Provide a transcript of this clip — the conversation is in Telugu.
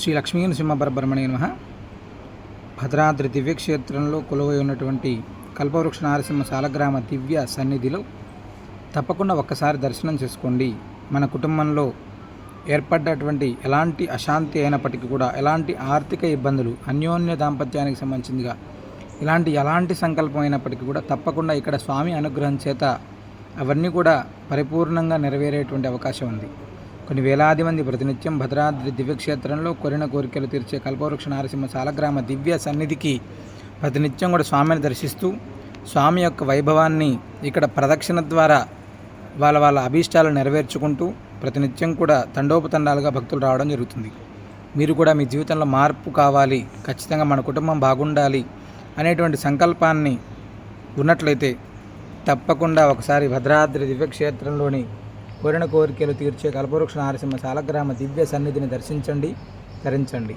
శ్రీ లక్ష్మీ నృసింహ పరబ్రహ్మణ్య నమ. భద్రాద్రి దివ్యక్షేత్రంలో కొలువై ఉన్నటువంటి కల్పవృక్ష నారసింహ సాలగ్రామ దివ్య సన్నిధిలో తప్పకుండా ఒక్కసారి దర్శనం చేసుకోండి. మన కుటుంబంలో ఏర్పడ్డటువంటి ఎలాంటి అశాంతి అయినప్పటికీ కూడా ఎలాంటి ఆర్థిక ఇబ్బందులు అన్యోన్య దాంపత్యానికి సంబంధించిందిగా ఇలాంటి ఎలాంటి సంకల్పం అయినప్పటికీ కూడా తప్పకుండా ఇక్కడ స్వామి అనుగ్రహం చేత అవన్నీ కూడా పరిపూర్ణంగా నెరవేరేటువంటి అవకాశం ఉంది. కొన్ని వేలాది మంది ప్రతినిత్యం భద్రాద్రి దివ్యక్షేత్రంలో కొరిన కోరికలు తీర్చే కల్పవృక్ష నారసింహ సాలగ్రామ దివ్య సన్నిధికి ప్రతినిత్యం కూడా స్వామిని దర్శిస్తూ స్వామి యొక్క వైభవాన్ని ఇక్కడ ప్రదక్షిణ ద్వారా వాళ్ళ వాళ్ళ అభీష్టాలు నెరవేర్చుకుంటూ ప్రతినిత్యం కూడా తండోపతండాలుగా భక్తులు రావడం జరుగుతుంది. మీరు కూడా మీ జీవితంలో మార్పు కావాలి ఖచ్చితంగా మన కుటుంబం బాగుండాలి అనేటువంటి సంకల్పాన్ని ఉన్నట్లయితే తప్పకుండా ఒకసారి భద్రాద్రి దివ్యక్షేత్రంలోని కోరిన కోరికలు తీర్చే కల్పవృక్ష నారసింహ సాలగ్రామ దివ్య సన్నిధిని దర్శించండి తరించండి.